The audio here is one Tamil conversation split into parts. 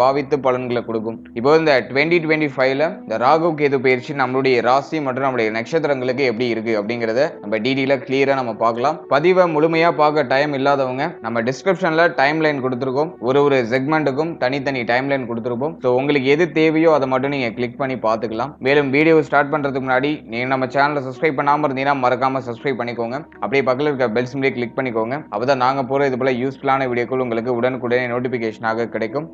பாவித்து பலன்களை கொடுக்கும். இப்போ இந்த டுவெண்ட்டி டுவெண்ட்டி ஃபைவ்ல இந்த ராகு கேது பயிற்சி நம்மளுடைய ராசி மற்றும் நம்மளுடைய நட்சத்திரங்களுக்கு எப்படி இருக்கு அப்படிங்கறத நம்ம டீடெயிலா கிளியரா நம்ம பார்க்கலாம். பதிவை முழுமையா பார்க்க டைம் இல்லாதவங்க நம்ம டிஸ்கிரிப்ஷன்ல டைம் லைன் கொடுத்துருக்கோம். ஒரு ஒரு செக்மெண்ட்டுக்கும் தனித்தனி டைம் லைன் கொடுத்துருப்போம் ஸோ உங்களுக்கு எது தேவையோ அதை மட்டும் நீங்க கிளிக் பண்ணி பார்த்துக்கலாம். மேலும் வீடியோ ஸ்டார்ட் பண்றதுக்கு முன்னாடி நீங்க நம்ம சேனலை சப்ஸ்கிரைப் பண்ணாம இருந்தீங்கன்னா மறக்காம சப்ஸ்கிரைப் பண்ணிக்கோங்க. அப்படியே பக்கத்தில் இருக்க பெல் சிம்லேயே கிளிக் பண்ணிக்கோங்க. அப்பதான் நாங்கள் போகிற இது போல யூஸ்ஃபுல்லான வீடியோக்கள் உங்களுக்கு உடனுக்குடனே நோட்டிஃபிகேஷனாக கிடைக்கும்.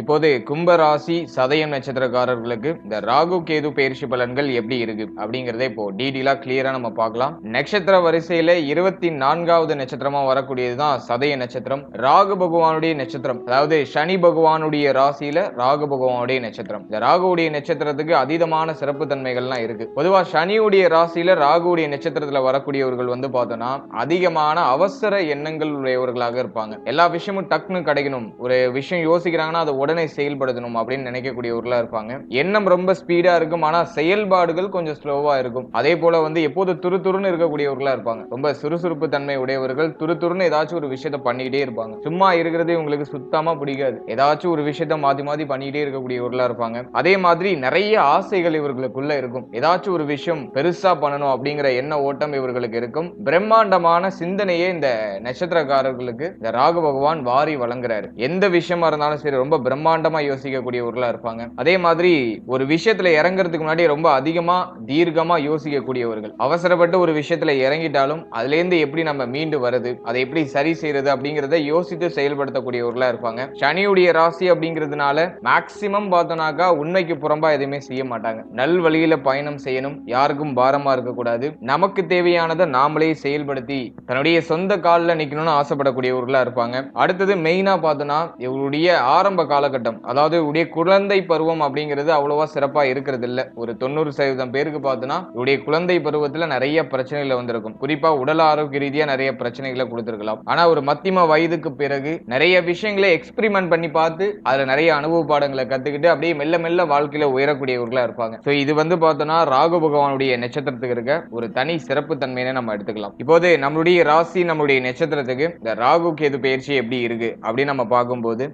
இப்போது கும்ப ராசி சதயம் நட்சத்திரக்காரர்களுக்கு இந்த ராகு கேது பயிற்சி பலன்கள் எப்படி இருக்கு அப்படிங்கறதே இப்போ டீடெயிலா கிளியரா நம்ம பார்க்கலாம். நட்சத்திர வரிசையில இருபத்தி நான்காவது நட்சத்திரமா வரக்கூடியதுதான் சதய நட்சத்திரம். ராகு பகவானுடைய நட்சத்திரம். அதாவது சனி பகவானுடைய ராசியில ராகு பகவானுடைய நட்சத்திரம். இந்த ராகுவுடைய நட்சத்திரத்துக்கு அதீதமான சிறப்பு தன்மைகள்லாம் இருக்கு. பொதுவா சனியுடைய ராசியில ராகுவுடைய நட்சத்திரத்துல வரக்கூடியவர்கள் வந்து பார்த்தோம்னா அதிகமான அவசர எண்ணங்கள் உடையவர்களாக இருப்பாங்க. எல்லா விஷயமும் டக்குன்னு கிடைக்கணும். ஒரு விஷயம் யோசிக்கிறாங்கன்னா அதை உடனே செயல்படுத்தணும் அப்படின்னு நினைக்கக்கூடியவர்களா இருப்பாங்க. எண்ணம் ரொம்ப ஸ்பீடா இருக்கும். ஆனா செயல்பாடுகள் கொஞ்சம் ஸ்லோவா இருக்கும். அதே போல வந்து எப்போது துரு துருன்னு இருக்கக்கூடியவர்களா இருப்பாங்க. ரொம்ப சுறுசுறுப்பு தன்மை உடையவர்கள் துரு துருன்னு ஏதாச்சும் ஒரு விஷயத்த பண்ணிக்கிட்டே இருப்பாங்க. சும்மா இருக்கிறதே உங்களுக்கு சுத்தமா பிடிக்காது. ஏதாச்சும் ஒரு விஷயத்த மாத்தி மாத்தி பண்ணிக்கிட்டே இருக்கக்கூடியவர்களா இருப்பாங்க. அதே மாதிரி நிறைய ஆசைகள் இவர்களுக்குள்ள இருக்கும். ஏதாச்சும் ஒரு விஷயம் பெருசா பண்ணணும் அப்படிங்கிற எண்ண ஓட்டம் இவர்களுக்கு இருக்கும். பிரம்மாண்டமான சிந்தனையே இந்த நட்சத்திரக்காரர்களுக்கு இந்த ராகு பகவான் வாரி வழங்குறாரு. எந்த விஷயமா இருந்தாலும் சரி ரொம்ப பிரம்மாண்டமா யோசிக்கக்கூடியவர்களா இருப்பாங்க. அதே மாதிரி ஒரு விஷயத்துல இறங்குறதுக்கு முன்னாடி ரொம்ப அதிகமா தீர்க்கமா யோசிக்கக்கூடியவர்கள். அவசரப்பட்டு ஒரு விஷயத்துல இறங்கிட்டாலும் அதுல இருந்து எப்படி நம்ம மீண்டு வருது அதை எப்படி சரி செய்யறது அப்படிங்கிறத யோசித்து செயல்படுத்தக்கூடியவர்களா இருப்பாங்க. சனியுடைய ராசி அப்படிங்கிறதுனால மேக்சிமம் பார்த்தோம்னாக்கா உண்மைக்கு புறம்பா எதுவுமே செய்ய மாட்டாங்க. நல் வழியில பயணம் செய்யணும் யாருக்கும் பாரமா இருக்கக்கூடாது. நமக்கு தேவையானதை நாமளே செயல்படுத்தி தன்னுடைய சொந்த காலில் நிக்கணும்னு ஆசைப்படக்கூடியவர்களா இருப்பாங்க. அடுத்தது மெயினா பார்த்தோம்னா இவருடைய ஆரம்ப கால காலகட்டம். அதாவது உடைய குழந்தை பருவம் அப்படிங்கிறது அவ்வளவா சிறப்பா இருக்கிறது இல்ல ஒரு தொண்ணூறு சதவீதம் பேருக்கு பார்த்தோம்னா உடைய குழந்தை பருவத்துல நிறைய பிரச்சனைகள் வந்திருக்கும். குறிப்பா உடல் ஆரோக்கிய ரீதியா நிறைய பிரச்சனைகளை கொடுத்துருக்கலாம். ஆனா ஒரு மத்தியம வயதுக்கு பிறகு நிறைய விஷயங்களை எக்ஸ்பிரிமெண்ட் பண்ணி பார்த்து அதுல நிறைய அனுபவ பாடங்களை கத்துக்கிட்டு அப்படியே மெல்ல மெல்ல வாழ்க்கையில உயரக்கூடியவர்களா இருப்பாங்க. சோ இது வந்து பார்த்தோம்னா ராகு பகவானுடைய நட்சத்திரத்துக்கு இருக்க ஒரு தனி சிறப்பு தன்மையை நம்ம எடுத்துக்கலாம். இப்போது நம்மளுடைய ராசி நம்மளுடைய நட்சத்திரத்துக்கு இந்த ராகு கேது பயிற்சி எப்படி இருக்கு அப்படின்னு நம்ம பார்க்கும்போது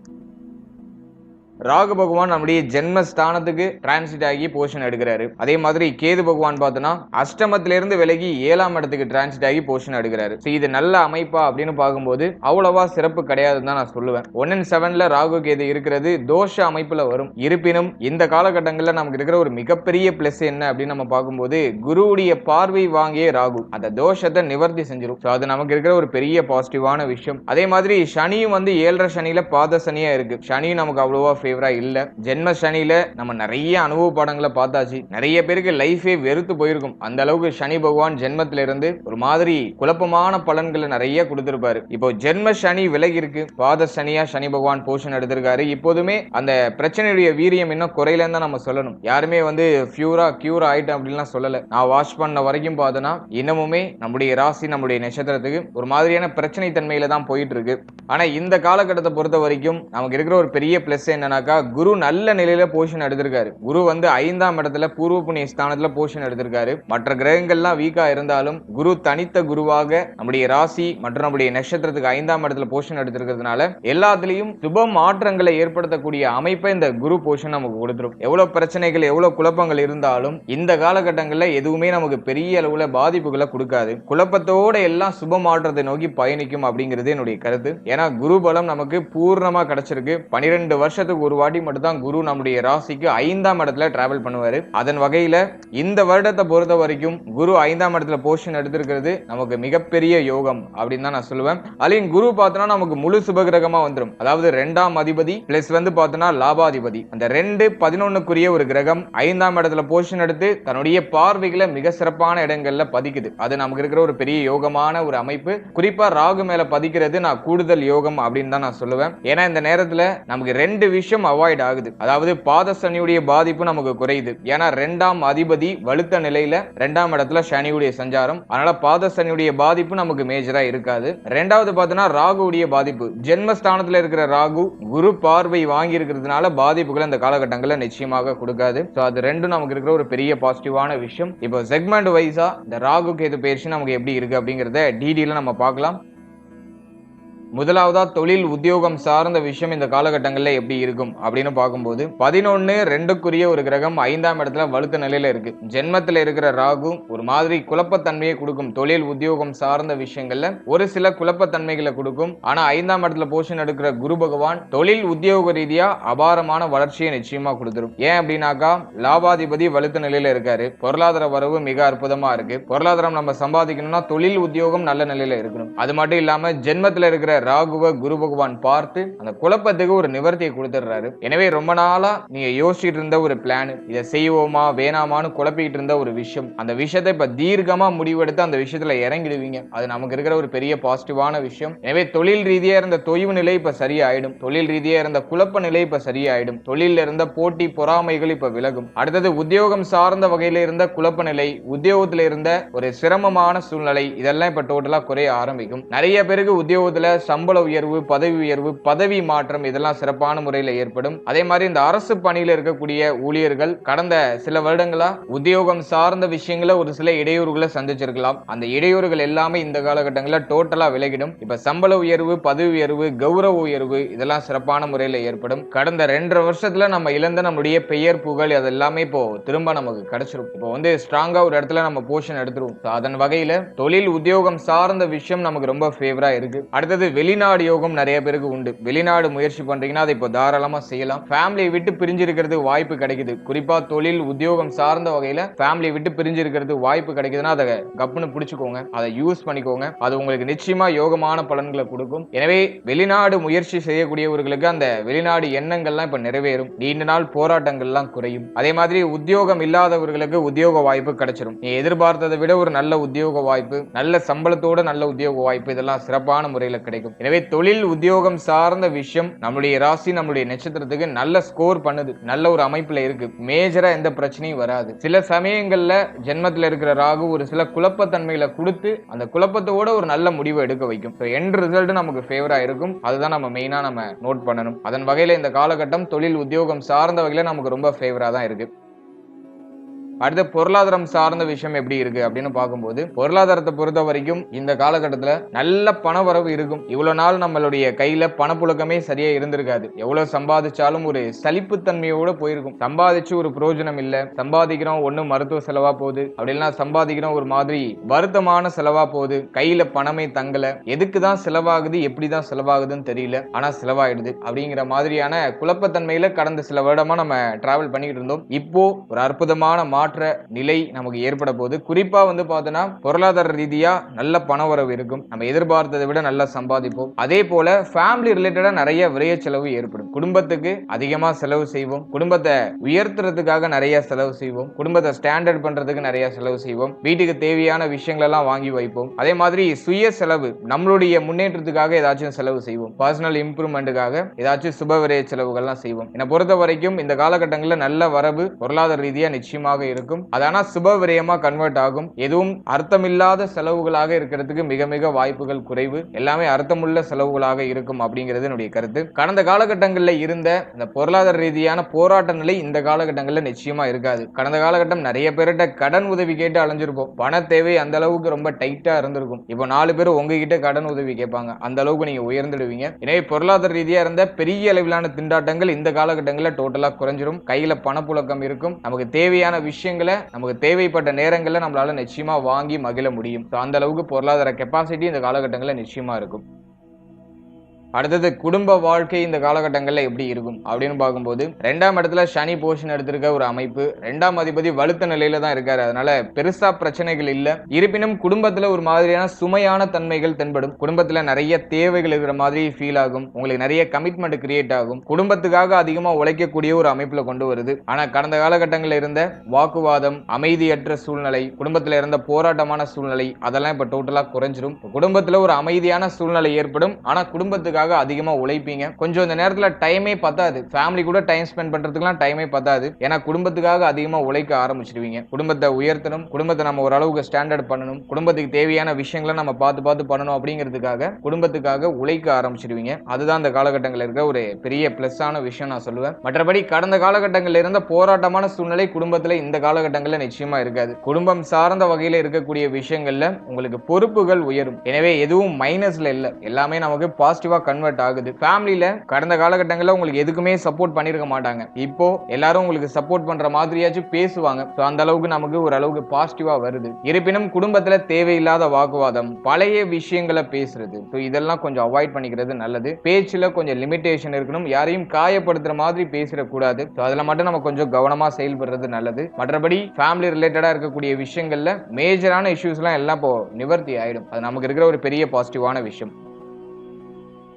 ராகு பகவான் நம்முடைய ஜென்மஸ்தானத்துக்கு டிரான்சிட் ஆகி போர்ஷன் எடுக்கிறாரு. அதே மாதிரி கேது பகவான் பார்த்தோன்னா அஷ்டமத்திலிருந்து விலகி ஏழாம் இடத்துக்கு டிரான்சிட் ஆகி போர்ஷன் எடுக்கிறாரு. இது நல்ல அமைப்பா அப்படின்னு பார்க்கும்போது அவ்வளவா சிறப்பு கிடையாதுன்னு தான் நான் சொல்லுவேன். ஒன் அண்ட் செவன்ல ராகு கேது இருக்கிறது தோஷ அமைப்புல வரும். இருப்பினும் இந்த காலகட்டங்களில் நமக்கு இருக்கிற ஒரு மிகப்பெரிய பிளஸ் என்ன அப்படின்னு நம்ம பார்க்கும்போது குருவுடைய பார்வை வாங்கிய ராகு. அந்த தோஷத்தை நிவர்த்தி செஞ்சிடும் ஸோ அது நமக்கு இருக்கிற ஒரு பெரிய பாசிட்டிவான விஷயம். அதே மாதிரி சனியும் வந்து ஏழரை சனியில பாத சனியா இருக்கு. சனியும் நமக்கு அவ்வளவா ஃபேவரா இல்ல. ஜென்ம சனியில் நம்ம நிறைய அனுபவ பாடங்களை பார்த்தாச்சு. நிறைய பேருக்கு லைஃபே வெறுத்து போயிருக்கும். அந்த அளவுக்கு சனி பகவான் ஜென்மத்தில இருந்து ஒரு மாதிரி குழப்பமான பலன்களை நிறைய கொடுத்திருப்பாரு. இப்போ ஜென்ம சனி விலகி இருக்கு. பாத சனியா சனி பகவான் போஷன் எடுத்திருக்காரு. இப்போதுமே அந்த பிரச்சனையுடைய வீரியம் இன்னும் குறையிலன்னு தான் நம்ம சொல்லணும். யாருமே வந்து பியூரா கியூர் ஆயிட்டேன் அப்படின்லாம் சொல்லல. நான் வாஷ் பண்ண வரைக்கும் பார்த்தோன்னா இன்னமுமே நம்முடைய ராசி நம்முடைய நட்சத்திரத்துக்கு ஒரு மாதிரியான பிரச்சனை தன்மையில தான் போயிட்டு இருக்கு. ஆனா இந்த காலகட்டத்தை பொறுத்த வரைக்கும் நமக்கு இருக்கிற ஒரு பெரிய பிளஸ் என்னன்னா அப்படின்னாக்கா குரு நல்ல நிலையில போஷன் எடுத்திருக்காரு. குரு வந்து ஐந்தாம் இடத்துல பூர்வ புண்ணிய ஸ்தானத்துல போஷன் எடுத்திருக்காரு. மற்ற கிரகங்கள்லாம் வீக்கா இருந்தாலும் குரு தனித்த குருவாக நம்முடைய ராசி மற்றும் நம்முடைய நட்சத்திரத்துக்கு ஐந்தாம் இடத்துல போஷன் எடுத்திருக்கிறதுனால எல்லாத்துலயும் சுப மாற்றங்களை ஏற்படுத்தக்கூடிய அமைப்பை இந்த குரு போஷன் நமக்கு கொடுத்துரும். எவ்வளவு பிரச்சனைகள் எவ்வளவு குழப்பங்கள் இருந்தாலும் இந்த காலகட்டங்கள்ல எதுவுமே நமக்கு பெரிய அளவுல பாதிப்புகளை கொடுக்காது. குழப்பத்தோட எல்லாம் சுப மாற்றத்தை நோக்கி பயணிக்கும் அப்படிங்கிறது என்னுடைய கருத்து. ஏன்னா குரு பலம் நமக்கு பூர்ணமா கிடைச்சிருக்கு. பனிரெண்டு வருஷத்துக்கு ஒரு வாட்டி மட்டும்தான் குரு நம்முடைய ராசிக்கு ஐந்தாம் இடத்துல டிராவல் பண்ணுவார். அதன் வகையில் இந்த வருடத்தை பொறுத்த வரைக்கும் குரு ஐந்தாம் இடத்துல போர்ஷன் எடுத்திருக்கிறது நமக்கு மிகப்பெரிய யோகம் அப்படின்னு தான் நான் சொல்லுவேன். அதுலயும் குரு பார்த்தோன்னா நமக்கு முழு சுபகிரகமாக வந்துடும் அதாவது ரெண்டாம் அதிபதி பிளஸ் வந்து பார்த்தோன்னா லாபாதிபதி. அந்த ரெண்டு பதினொன்னுக்குரிய ஒரு கிரகம் ஐந்தாம் இடத்துல போர்ஷன் எடுத்து தன்னுடைய பார்வைகளை மிக சிறப்பான இடங்கள்ல பதிக்குது. அது நமக்கு இருக்கிற ஒரு பெரிய யோகமான ஒரு அமைப்பு. குறிப்பா ராகு மேல பதிக்கிறது நான் கூடுதல் யோகம் அப்படின்னு தான் நான் சொல்லுவேன். ஏன்னா இந்த நேரத்துல நமக்கு ரெண்டு விஷயம் அவாய்ட் ஆகுது. அதாவது பாத சனியுடைய பாதிப்பு நமக்கு குறையுது. ஏன்னா ரெண்டாம் அதிபதி வலுத்த நிலையில ரெண்டாம் இடத்துல சனியுடைய சஞ்சாரம். அதனால பாத சனியுடைய பாதிப்பு நமக்கு மேஜரா இருக்காது. ரெண்டாவது பார்த்தோன்னா ராகுடைய பாதிப்பு. ஜென்மஸ்தானத்துல இருக்கிற ராகு குரு பார்வை வாங்கி இருக்கிறதுனால பாதிப்புகளை இந்த காலகட்டங்களில் நிச்சயமாக கொடுக்காது. ஸோ அது ரெண்டும் நமக்கு இருக்கிற ஒரு பெரிய பாசிட்டிவான விஷயம். இப்போ செக்மெண்ட் வைஸா இந்த ராகு கேது பயிற்சி நமக்கு எப்படி இருக்கு அப்படிங்கிறத டீடெயிலாக நம்ம பார்க்கலாம். முதலாவதா தொழில் உத்தியோகம் சார்ந்த விஷயம் இந்த காலகட்டங்களில் எப்படி இருக்கும் அப்படின்னு பார்க்கும்போது பதினொன்று ரெண்டுக்குரிய ஒரு கிரகம் ஐந்தாம் இடத்துல வலுத்த நிலையில இருக்கு. ஜென்மத்தில் இருக்கிற ராகு ஒரு மாதிரி குழப்பத்தன்மையை கொடுக்கும். தொழில் உத்தியோகம் சார்ந்த விஷயங்கள்ல ஒரு சில குழப்பத்தன்மைகளை கொடுக்கும். ஆனா ஐந்தாம் இடத்துல போஷன் எடுக்கிற குரு பகவான் தொழில் உத்தியோக ரீதியா அபாரமான வளர்ச்சியை நிச்சயமா கொடுத்துரும். ஏன் அப்படின்னாக்கா லாபாதிபதி வலுத்த நிலையில இருக்காரு. பொருளாதார வரவு மிக அற்புதமா இருக்கு. பொருளாதாரம் நம்ம சம்பாதிக்கணும்னா தொழில் உத்தியோகம் நல்ல நிலையில இருக்கணும். அது மட்டும் இல்லாம ஜென்மத்தில் இருக்கிற ராகுவ குரு பகவான் பார்த்து அந்த குழப்பத்துக்கு ஒரு நிவர்த்தியை கொடுத்துடுறாரு. எனவே ரொம்ப நாளா நீங்க யோசிச்சுட்டு இருந்த ஒரு பிளான் இதை செய்வோமா வேணாமான்னு குழப்பிக்கிட்டு இருந்த ஒரு விஷயம் அந்த விஷயத்தை இப்ப தீர்க்கமா முடிவெடுத்து அந்த விஷயத்துல இறங்கிடுவீங்க. அது நமக்கு இருக்கிற ஒரு பெரிய பாசிட்டிவான விஷயம். எனவே தொழில் ரீதியா இருந்த தொய்வு நிலை இப்ப சரியாயிடும். தொழில் ரீதியா இருந்த குழப்ப நிலை இப்ப சரியாயிடும். தொழில இருந்த போட்டி பொறாமைகள் இப்ப விலகும். அடுத்தது உத்தியோகம் சார்ந்த வகையில இருந்த குழப்ப நிலை உத்தியோகத்துல இருந்த ஒரு சிரமமான சூழ்நிலை இதெல்லாம் இப்ப டோட்டலா குறைய ஆரம்பிக்கும். நிறைய பேருக்கு உத்தியோகத்துல சம்பள உயர்வு பதவி உயர்வு பதவி மாற்றம் இதெல்லாம் சிறப்பான முறையில் ஏற்படும். அதே மாதிரி இந்த அரசு பணியில் இருக்கக்கூடிய ஊழியர்கள் கடந்த சில வருடங்களா உத்தியோகம் சார்ந்த விஷயங்கள ஒரு சில இடையூறுகளை சந்திச்சிருக்கலாம். அந்த இடையூறுகள் எல்லாமே இந்த காலகட்டங்களில் டோட்டலா விலகிடும். இப்ப சம்பள உயர்வு பதவி உயர்வு கௌரவ உயர்வு இதெல்லாம் சிறப்பான முறையில் ஏற்படும். கடந்த ரெண்டரை வருஷத்துல நம்ம இழந்த நம்முடைய பெயர் புகழ் அது எல்லாமே இப்போ திரும்ப நமக்கு கிடைச்சிரும். இப்போ வந்து ஸ்ட்ராங்கா ஒரு இடத்துல நம்ம போர்ஷன் எடுத்துருவோம். அதன் வகையில தொழில் உத்தியோகம் சார்ந்த விஷயம் நமக்கு ரொம்ப ஃபேவரா இருக்கு. அடுத்தது வெளிநாடு யோகம் நிறைய பேருக்கு உண்டு. வெளிநாடு முயற்சி பண்றீங்கன்னா அதை இப்போ தாராளமாக செய்யலாம். ஃபேமிலியை விட்டு பிரிஞ்சிருக்கிறது வாய்ப்பு கிடைக்குது. குறிப்பா தொழில் உத்தியோகம் சார்ந்த வகையில ஃபேமிலியை விட்டு பிரிஞ்சிருக்கிறது வாய்ப்பு கிடைக்குதுன்னா அதை கப்புன்னு பிடிச்சிக்கோங்க. அதை யூஸ் பண்ணிக்கோங்க. அது உங்களுக்கு நிச்சயமா யோகமான பலன்களை கொடுக்கும். எனவே வெளிநாடு முயற்சி செய்யக்கூடியவர்களுக்கு அந்த வெளிநாடு எண்ணங்கள்லாம் இப்போ நிறைவேறும். நீண்ட நாள் போராட்டங்கள்லாம் குறையும். அதே மாதிரி உத்தியோகம் இல்லாதவர்களுக்கு உத்தியோக வாய்ப்பு கிடைச்சிரும். நீ எதிர்பார்த்ததை விட ஒரு நல்ல உத்தியோக வாய்ப்பு நல்ல சம்பளத்தோட நல்ல உத்தியோக வாய்ப்பு இதெல்லாம் சிறப்பான முறையில் கிடைக்கும். எனவே தொழில் உத்தியோகம் சார்ந்த விஷயம் நம்மளுடைய ராசி நம்மளுடைய நட்சத்திரத்துக்கு நல்ல ஸ்கோர் பண்ணுது. நல்ல ஒரு அமைப்புல இருக்கு. மேஜரா எந்த பிரச்சனையும் வராது. சில சமயங்கள்ல ஜென்மத்தில் இருக்கிற ராகு ஒரு சில குழப்பத்தன்மைகளை கொடுத்து அந்த குழப்பத்தோட ஒரு நல்ல முடிவை எடுக்க வைக்கும். எண்ட் ரிசல்ட் நமக்கு ஃபேவரா இருக்கும். அதுதான் நம்ம மெயினா நம்ம நோட் பண்ணணும். அதன் வகையில இந்த காலகட்டம் தொழில் உத்தியோகம் சார்ந்த வகையில நமக்கு ரொம்ப ஃபேவரா தான் இருக்கு. அடுத்து பொருளாதாரம் சார்ந்த விஷயம் எப்படி இருக்கு அப்படின்னு பார்க்கும்போது பொருளாதாரத்தை பொறுத்த வரைக்கும் இந்த காலகட்டத்தில் நல்ல பண வரவு இருக்கும். இவ்வளவு நாள் நம்மளுடைய கையில பணப்புழக்கமே சரியா இருந்திருக்காது. எவ்வளவு சம்பாதிச்சாலும் ஒரு சலிப்புத்தன்மையோட போயிருக்கும். சம்பாதிச்சு ஒரு பிரயோஜனம் இல்ல. சம்பாதிக்கிறோம் ஒண்ணு மருத்துவ செலவா போகுது. அப்படி இல்லைன்னா சம்பாதிக்கிறோம் ஒரு மாதிரி வருத்தமான செலவா போகுது. கையில பணமே தங்கல. எதுக்கு தான் செலவாகுது? எப்படி தான் செலவாகுதுன்னு தெரியல. ஆனா செலவாயிடுது. அப்படிங்கிற மாதிரியான குழப்பத்தன்மையில கடந்த சில வருடமா நம்ம டிராவல் பண்ணிக்கிட்டு இருந்தோம். இப்போ ஒரு அற்புதமான மாற்ற நிலை நமக்கு ஏற்பட போகுது. குறிப்பா வந்து பார்த்தோன்னா பொருளாதார ரீதியா நல்ல பண வரவு இருக்கும். நம்ம எதிர்பார்த்ததை விட நல்லா சம்பாதிப்போம். அதே போல ஃபேமிலி ரிலேட்டடா நிறைய விரைய செலவு ஏற்படும். குடும்பத்துக்கு அதிகமா செலவு செய்வோம். குடும்பத்தை உயர்த்துறதுக்காக நிறைய செலவு செய்வோம். குடும்பத்தை ஸ்டாண்டர்ட் பண்றதுக்கு நிறைய செலவு செய்வோம். வீட்டுக்கு தேவையான விஷயங்கள் எல்லாம் வாங்கி வைப்போம். அதே மாதிரி சுய செலவு நம்மளுடைய முன்னேற்றத்துக்காக ஏதாச்சும் செலவு செய்வோம். பர்சனல் இம்ப்ரூவ்மெண்ட்டுக்காக ஏதாச்சும் சுப விரைய செலவுகள்லாம் செய்வோம். என்னை பொறுத்த வரைக்கும் இந்த காலகட்டங்களில் நல்ல வரவு பொருளாதார ரீதியாக நிச்சயமாக இருக்கும். இருக்கும் அது ஆனா சுப விரயமாக கன்வெர்ட் ஆகும். எதுவும் அர்த்தமில்லாத செலவுகளாக இருக்கிறதுக்கு மிக மிக வாய்ப்புகள் குறைவு. எல்லாமே அர்த்தமுள்ள செலவுகளாக இருக்கும் அப்படிங்கிறது என்னுடைய கருத்து. கடந்த காலகட்டங்களில் இருந்த இந்த பொருளாதார ரீதியான போராட்ட நிலை இந்த காலகட்டங்களில் நிச்சயமா இருக்காது. கடந்த காலகட்டம் நிறைய பேர்கிட்ட கடன் உதவி கேட்டு அலைஞ்சிருப்போம். பண தேவை அந்த அளவுக்கு ரொம்ப டைட்டா இருந்திருக்கும். இப்போ நாலு பேர் உங்ககிட்ட கடன் உதவி கேட்பாங்க. அந்த அளவுக்கு நீங்க உயர்ந்துடுவீங்க. எனவே பொருளாதார ரீதியா இருந்த பெரிய அளவிலான திண்டாட்டங்கள் இந்த காலகட்டங்களில் டோட்டலா குறைஞ்சிரும். கையில பணப்புழக்கம் இருக்கும். நமக்கு தேவையான விஷயம் விஷயங்களை நமக்கு தேவைப்பட்ட நேரங்களில் நம்மளால நிச்சயமா வாங்கி மகிழ முடியும். அந்த அளவுக்கு பொருளாதார கெப்பாசிட்டி இந்த காலகட்டங்களில் நிச்சயமா இருக்கும். அடுத்தது குடும்ப வாழ்க்கை இந்த காலகட்டங்களில் எப்படி இருக்கும் அப்படின்னு பார்க்கும்போது ரெண்டாம் இடத்துல சனி போஷன் எடுத்திருக்க ஒரு அமைப்பு ரெண்டாம் அதிபதி வலுத்த நிலையில தான் இருக்காரு. அதனால பெருசா பிரச்சனைகள் இல்லை. இருப்பினும் குடும்பத்துல ஒரு மாதிரியான சுமையான தன்மைகள் தென்படும். குடும்பத்துல நிறைய தேவைகள் இருக்கிற மாதிரி ஃபீல் ஆகும். உங்களுக்கு நிறைய கமிட்மெண்ட் கிரியேட் ஆகும். குடும்பத்துக்காக அதிகமா உழைக்கக்கூடிய ஒரு அமைப்புல கொண்டு வருது. ஆனா கடந்த காலகட்டங்களில் இருந்த வாக்குவாதம் அமைதியற்ற சூழ்நிலை குடும்பத்துல இருந்த போராட்டமான சூழ்நிலை அதெல்லாம் இப்ப டோட்டலா குறைஞ்சிரும். குடும்பத்துல ஒரு அமைதியான சூழ்நிலை ஏற்படும். ஆனா குடும்பத்துக்காக அதிகமாக உழைப்பீங்க. கொஞ்சம் இந்த நேரத்தில் டைமே பத்தாது. ஃபேமிலி கூட டைம் ஸ்பெண்ட் பண்ணுறதுக்குலாம் டைமே பத்தாது. ஏன்னா குடும்பத்துக்காக அதிகமாக உழைக்க ஆரம்பிச்சிருவீங்க. குடும்பத்தை உயர்த்தணும். குடும்பத்தை நம்ம ஓரளவுக்கு ஸ்டாண்டர்ட் பண்ணணும். குடும்பத்துக்கு தேவையான விஷயங்களை நம்ம பார்த்து பார்த்து பண்ணணும் அப்படிங்கிறதுக்காக குடும்பத்துக்காக உழைக்க ஆரம்பிச்சிருவீங்க. அதுதான் அந்த காலகட்டங்களில் இருக்க ஒரு பெரிய ப்ளஸ்ஸான ஆன விஷயம் நான் சொல்லுவேன். மற்றபடி கடந்த காலகட்டங்களில் இருந்த போராட்டமான சூழ்நிலை குடும்பத்தில் இந்த காலகட்டங்களில் நிச்சயமா இருக்காது. குடும்பம் சார்ந்த வகையில் இருக்கக்கூடிய விஷயங்கள்ல உங்களுக்கு பொறுப்புகள் உயரும். எனவே எதுவும் மைனஸ்ல இல்லை. எல்லாமே நமக்கு பாசிட்டிவாக கன்வெர்ட் ஆகுது. ஃபேமிலியில கடந்த காலகட்டங்களில் உங்களுக்கு எதுக்குமே சப்போர்ட் பண்ணிருக்க மாட்டாங்க. இப்போ எல்லாரும் உங்களுக்கு சப்போர்ட் பண்ற மாதிரியாச்சும் பேசுவாங்க. ஸோ அந்த அளவுக்கு நமக்கு ஒரு அளவுக்கு பாசிட்டிவா வருது. இருப்பினும் குடும்பத்துல தேவையில்லாத வாக்குவாதம் பழைய விஷயங்களை பேசுறது. ஸோ இதெல்லாம் கொஞ்சம் அவாய்ட் பண்ணிக்கிறது நல்லது. பேச்சுல கொஞ்சம் லிமிட்டேஷன் இருக்கணும். யாரையும் காயப்படுத்துற மாதிரி பேசிடக்கூடாது. ஸோ அதில் மட்டும் நம்ம கொஞ்சம் கவனமா செயல்படுறது நல்லது. மற்றபடி ஃபேமிலி ரிலேட்டடா இருக்கக்கூடிய விஷயங்கள்ல மேஜரான இஷ்யூஸ்லாம் எல்லாம் இப்போ நிவர்த்தி ஆயிடும். அது நமக்கு இருக்கிற ஒரு பெரிய பாசிட்டிவான விஷயம்.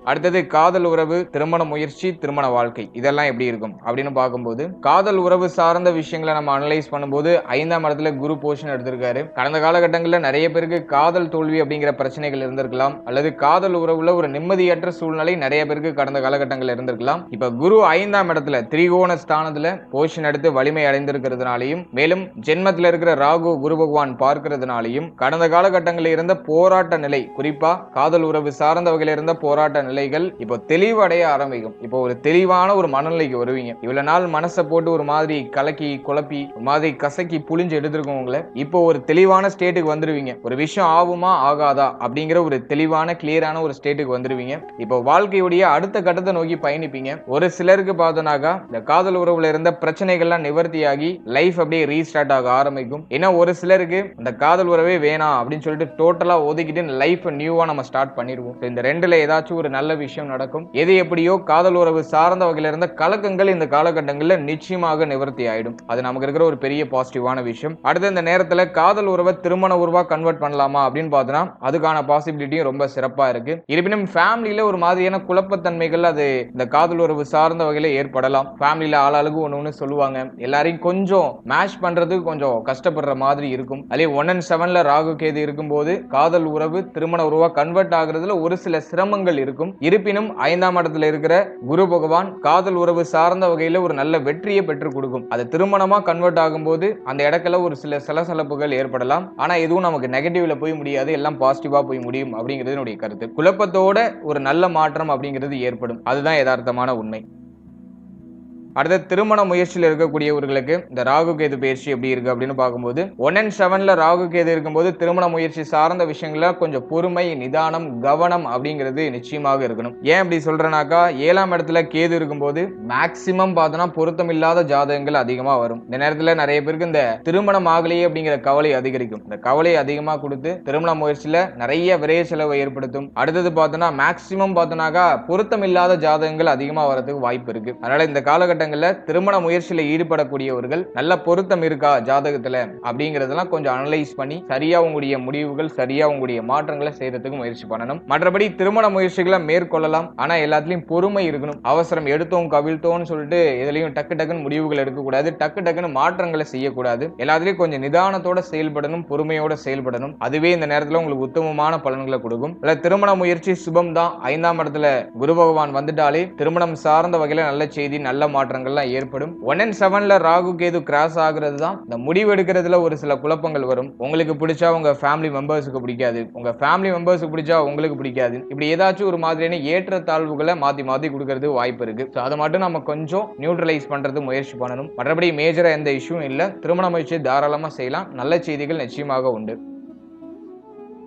அடுத்தது காதல் உறவு திருமண முயற்சி திருமண வாழ்க்கை. இதெல்லாம் எப்படி இருக்கும்? அப்படின்னு பார்க்கும்போது காதல் உறவு சார்ந்த விஷயங்களை நம்ம அனலைஸ் பண்ணும்போது ஐந்தாம் இடத்துல குரு போஷன் எடுத்திருக்காரு. கடந்த காலகட்டங்களில் நிறைய பேருக்கு காதல் தோல்வி அப்படிங்கிற பிரச்சனைகள் இருந்திருக்கலாம். அல்லது காதல் உறவுல ஒரு நிம்மதியற்ற சூழ்நிலை நிறைய பேருக்கு கடந்த காலகட்டங்களில் இருந்திருக்கலாம். இப்ப குரு ஐந்தாம் இடத்துல திரிகோண ஸ்தானத்துல போஷன் எடுத்து வலிமை அடைந்திருக்கிறதுனாலையும் மேலும் ஜென்மத்தில் இருக்கிற ராகு குரு பகவான் பார்க்கிறதுனாலையும் கடந்த காலகட்டங்களில் இருந்த போராட்ட நிலை குறிப்பா காதல் உறவு சார்ந்த வகையில் இருந்த போராட்ட நிலைகள் இப்போ தெளிவடைய ஆரம்பிக்கும். இப்போ ஒரு தெளிவான ஒரு மனநிலைக்கு வருவீங்க. இவ்வளவு நாள் மனசை போட்டு ஒரு மாதிரி கலக்கி குழப்பி ஒரு மாதிரி கசக்கி புளிஞ்சு எடுத்திருக்கோம் உங்களை. இப்போ ஒரு தெளிவான ஸ்டேட்டுக்கு வந்துருவீங்க. ஒரு விஷயம் ஆகுமா ஆகாதா? அப்படிங்கிற ஒரு தெளிவான கிளியரான ஒரு ஸ்டேட்டுக்கு வந்துருவீங்க. இப்போ வாழ்க்கையுடைய அடுத்த கட்டத்தை நோக்கி பயணிப்பீங்க. ஒரு சிலருக்கு பார்த்தோன்னாக்கா இந்த காதல் உறவுல இருந்த பிரச்சனைகள்லாம் நிவர்த்தியாகி லைஃப் அப்படியே ரீஸ்டார்ட் ஆக ஆரம்பிக்கும். ஏன்னா ஒரு சிலருக்கு இந்த காதல் உறவே வேணாம் அப்படின்னு சொல்லிட்டு டோட்டலா ஒதுக்கிட்டு லைஃப் நியூவா நம்ம ஸ்டார்ட் பண்ணிடுவோம். இந்த ரெண்டுல ஏதாச்சும் ஒரு நல்ல நல்ல விஷயம் நடக்கும். எது எப்படியோ காதல் உறவு சார்ந்த வகையில இருந்த கலக்கங்கள் இந்த காலகட்டங்களில் நிச்சயமாக நிவர்த்தி ஆயிடும். அது நமக்கு இருக்கிற ஒரு பெரிய பாசிட்டிவான விஷயம். அடுத்து இந்த நேரத்துல காதல் உறவை திருமண உறவா கன்வெர்ட் பண்ணலாமா அப்படின்னு பார்த்தோம்னா அதுக்கான பாசிபிலிட்டியும் ரொம்ப சிறப்பா இருக்கு. இருப்பினும் ஃபேமிலியில ஒரு மாதிரியான குழப்பத்தன்மைகள் அது இந்த காதல் உறவு சார்ந்த வகையில ஏற்படலாம். ஃபேமிலியில ஆளாளுக்கு ஒன்று ஒன்று சொல்லுவாங்க. எல்லாரையும் கொஞ்சம் மேட்ச் பண்றதுக்கு கொஞ்சம் கஷ்டப்படுற மாதிரி இருக்கும். அதே ஒன் அண்ட் செவன்ல ராகு கேது இருக்கும்போது காதல் உறவு திருமண உறவா கன்வெர்ட் ஆகுறதுல ஒரு சில சிரமங்கள் இருக்கும். இருப்பினும் ஐந்தாம் இடத்துல இருக்கிற குரு பகவான் காதல் உறவு சார்ந்த வகையில ஒரு நல்ல வெற்றியை பெற்றுக் கொடுக்கும். அது திருமணமா கன்வெர்ட் ஆகும்போது அந்த இடத்துல ஒரு சில சலசலப்புகள் ஏற்படலாம். ஆனா எதுவும் நமக்கு நெகட்டிவ்ல போய் முடியாது. எல்லாம் பாசிட்டிவா போய் முடியும் அப்படிங்கிறது என்னுடைய கருத்து. குழப்பத்தோட ஒரு நல்ல மாற்றம் அப்படிங்கிறது ஏற்படும். அதுதான் யதார்த்தமான உண்மை. அடுத்த திருமண முயற்சியில் இருக்கக்கூடியவர்களுக்கு இந்த ராகு கேது பயிற்சி எப்படி இருக்கு அப்படின்னு பார்க்கும்போது ஒன் அண்ட் செவன்ல ராகு கேது இருக்கும்போது திருமண முயற்சி சார்ந்த விஷயங்கள கொஞ்சம் பொறுமை நிதானம் கவனம் அப்படிங்கிறது நிச்சயமாக இருக்கணும். ஏன் அப்படி சொல்றேனாக்கா ஏழாம் இடத்துல கேது இருக்கும்போது மேக்சிமம் பார்த்தோம்னா பொருத்தம் இல்லாத ஜாதகங்கள் அதிகமாக வரும். இந்த நேரத்தில் நிறைய பேருக்கு இந்த திருமணம் ஆகலையே அப்படிங்கிற கவலை அதிகரிக்கும். இந்த கவலை அதிகமாக கொடுத்து திருமண முயற்சியில நிறைய விரைய செலவை ஏற்படுத்தும். அடுத்தது பார்த்தோம்னா மேக்சிமம் பார்த்தோம்னாக்கா பொருத்தம் இல்லாத ஜாதகங்கள் அதிகமாக வரதுக்கு வாய்ப்பு இருக்கு. அதனால இந்த காலகட்டம் காலகட்டங்களில் திருமண முயற்சியில் ஈடுபடக்கூடியவர்கள் நல்ல பொருத்தம் இருக்கா ஜாதகத்தில் அப்படிங்கிறதெல்லாம் கொஞ்சம் அனலைஸ் பண்ணி சரியாக உங்களுடைய முடிவுகள் சரியாக உங்களுடைய மாற்றங்களை செய்யறதுக்கு முயற்சி பண்ணணும். மற்றபடி திருமண முயற்சிகளை மேற்கொள்ளலாம். ஆனால் எல்லாத்துலேயும் பொறுமை இருக்கணும். அவசரம் எடுத்தோம் கவிழ்த்தோம்னு சொல்லிட்டு எதுலயும் டக்கு டக்குன்னு முடிவுகள் எடுக்கக்கூடாது. டக்கு டக்குன்னு மாற்றங்களை செய்யக்கூடாது. எல்லாத்துலேயும் கொஞ்சம் நிதானத்தோட செயல்படணும் பொறுமையோட செயல்படணும். அதுவே இந்த நேரத்தில் உங்களுக்கு உத்தமமான பலன்களை கொடுக்கும். இல்லை திருமண முயற்சி சுபம் தான் ஐந்தாம் இடத்துல குரு பகவான் வந்துட்டாலே திருமணம் சார்ந்த வகையில் நல்ல செய்தி நல்ல மாற்றம் மாற்றங்கள்லாம் ஏற்படும். ஒன் அண்ட் செவன்ல ராகு கேது கிராஸ் ஆகுறது தான் இந்த முடிவு எடுக்கிறதுல ஒரு சில குழப்பங்கள் வரும். உங்களுக்கு பிடிச்சா உங்க ஃபேமிலி மெம்பர்ஸுக்கு பிடிக்காது. உங்க ஃபேமிலி மெம்பர்ஸுக்கு பிடிச்சா உங்களுக்கு பிடிக்காது. இப்படி ஏதாச்சும் ஒரு மாதிரியான ஏற்ற தாழ்வுகளை மாத்தி மாத்தி கொடுக்கறது வாய்ப்பு இருக்கு. ஸோ அதை மட்டும் நம்ம கொஞ்சம் நியூட்ரலைஸ் பண்றது முயற்சி பண்ணணும். மற்றபடி மேஜரா எந்த இஷ்யூவும் இல்லை. திருமண முயற்சி தாராளமா செய்யலாம். நல்ல செய்திகள் நிச்சயமாக உண்டு.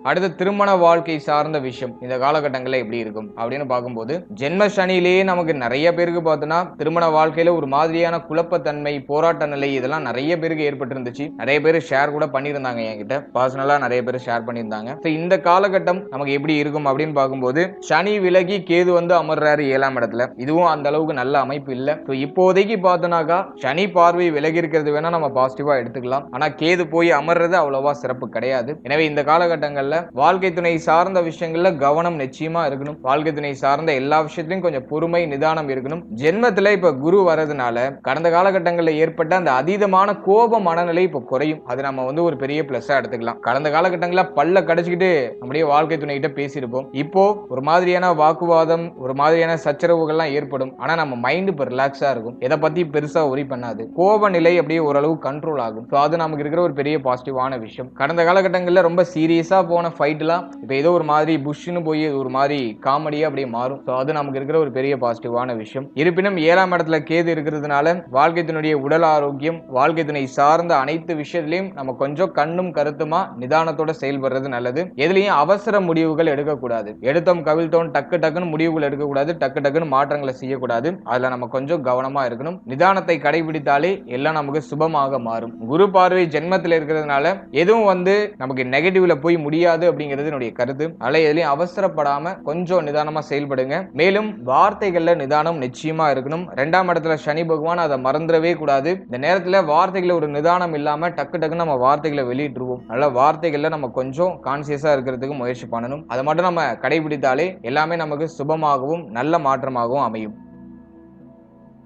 அடுத்த திருமண வாழ்க்கை சார்ந்த விஷயம். இந்த காலகட்டங்களில் எப்படி இருக்கும்? அப்படின்னு பார்க்கும்போது ஜென்ம சனியிலேயே நமக்கு நிறைய பேருக்கு பார்த்தோன்னா திருமண வாழ்க்கையில ஒரு மாதிரியான குழப்பத்தன்மை போராட்ட நிலை இதெல்லாம் நிறைய பேருக்கு ஏற்பட்டிருந்துச்சு. நிறைய பேர் ஷேர் கூட பண்ணியிருந்தாங்க என்கிட்ட. பர்சனலா நிறைய பேர் ஷேர் பண்ணியிருந்தாங்க. ஸோ இந்த காலகட்டம் நமக்கு எப்படி இருக்கும் அப்படின்னு பார்க்கும்போது சனி விலகி கேது வந்து அமர்றாரு ஏழாம் இடத்துல. இதுவும் அந்த அளவுக்கு நல்ல அமைப்பு இல்லை. ஸோ இப்போதைக்கு பார்த்தோன்னாக்கா சனி பார்வை விலகி இருக்கிறது வேணா நம்ம பாசிட்டிவா எடுத்துக்கலாம். ஆனா கேது போய் அமர்றது அவ்வளவா சிறப்பு கிடையாது. எனவே இந்த காலகட்டங்கள்ல வாழ்க்கை துணை சார்ந்த விஷயங்கள்ல கவனம் நிச்சயமா இருக்கணும். வாழ்க்கை துணை சார்ந்த எல்லா விஷயத்திலும் கொஞ்சம் பொறுமை நிதானம் இருக்கணும். ஜென்மத்துல இப்ப குரு வர்றதுனால கடந்த காலகட்டங்களில் ஏற்பட்ட அந்த அதீதமான கோப மனநிலை இப்ப குறையும். அது நம்ம வந்து ஒரு பெரிய பிளஸ்ஸா எடுத்துக்கலாம். கடந்த காலகட்டங்களில் பல்ல கடிச்சுக்கிட்டு நம்முடைய வாழ்க்கை துணை கிட்ட பேசியிருப்போம். இப்போ ஒரு மாதிரியான வாக்குவாதம் ஒரு மாதிரியான சச்சரவுகள்லாம் ஏற்படும். ஆனா நம்ம மைண்ட் இப்போ ரிலாக்ஸா இருக்கும். எதை பத்தி பெருசா ஒரி பண்ணாது. கோப நிலை அப்படியே ஓரளவு கண்ட்ரோல் ஆகும். ஸோ அது நமக்கு இருக்கிற ஒரு பெரிய பாசிட்டிவான விஷயம். கடந்த காலகட்டங்களில் ரொம்ப சீரியஸா போன ஃபைட்லாம் இப்போ ஏதோ ஒரு மாதிரி புஷ்ஷுன்னு போய் ஒரு மாதிரி காமெடியாக அப்படியே மாறும். ஸோ அது நமக்கு இருக்கிற ஒரு பெரிய பாசிட்டிவான விஷயம். இருப்பினும் ஏழாம் இடத்துல கேது இருக்கிறதுனால வாழ்க்கை துணையுடைய உடல் ஆரோக்கியம் வாழ்க்கை துணை சார்ந்த அனைத்து விஷயத்திலையும் நம்ம கொஞ்சம் கண்ணும் கருத்துமா நிதானத்தோட செயல்படுறது நல்லது. எதுலையும் அவசர முடிவுகள் எடுக்கக்கூடாது. எடுத்தோம் கவிழ்த்தோம் டக்கு டக்குன்னு முடிவுகள் எடுக்கக்கூடாது. டக்கு டக்குன்னு மாற்றங்களை செய்யக்கூடாது. அதில் நம்ம கொஞ்சம் கவனமா இருக்கணும். நிதானத்தை கடைபிடித்தாலே எல்லாம் நமக்கு சுபமாக மாறும். குரு பார்வை ஜென்மத்தில் இருக்கிறதுனால எதுவும் வந்து நமக்கு நெகட்டிவ்ல போய் முடியாது அப்படிங்கிறது என்னுடைய கருத்து. அதனால எதுலையும் அவசரப்படாம கொஞ்சம் நிதானமா செயல்படுங்க. மேலும் வார்த்தைகள்ல நிதானம் நிச்சயமா இருக்கணும். ரெண்டாம் இடத்துல சனி பகவான் அதை மறந்துடவே கூடாது. இந்த நேரத்துல வார்த்தைகளை ஒரு நிதானம் இல்லாம டக்கு டக்குன்னு நம்ம வார்த்தைகளை வெளியிட்டுருவோம். அதனால வார்த்தைகள்ல நம்ம கொஞ்சம் கான்சியஸா இருக்கிறதுக்கு முயற்சி பண்ணணும். அதை மட்டும் நம்ம கடைபிடித்தாலே எல்லாமே நமக்கு சுபமாகவும் நல்ல மாற்றமாகவும் அமையும்.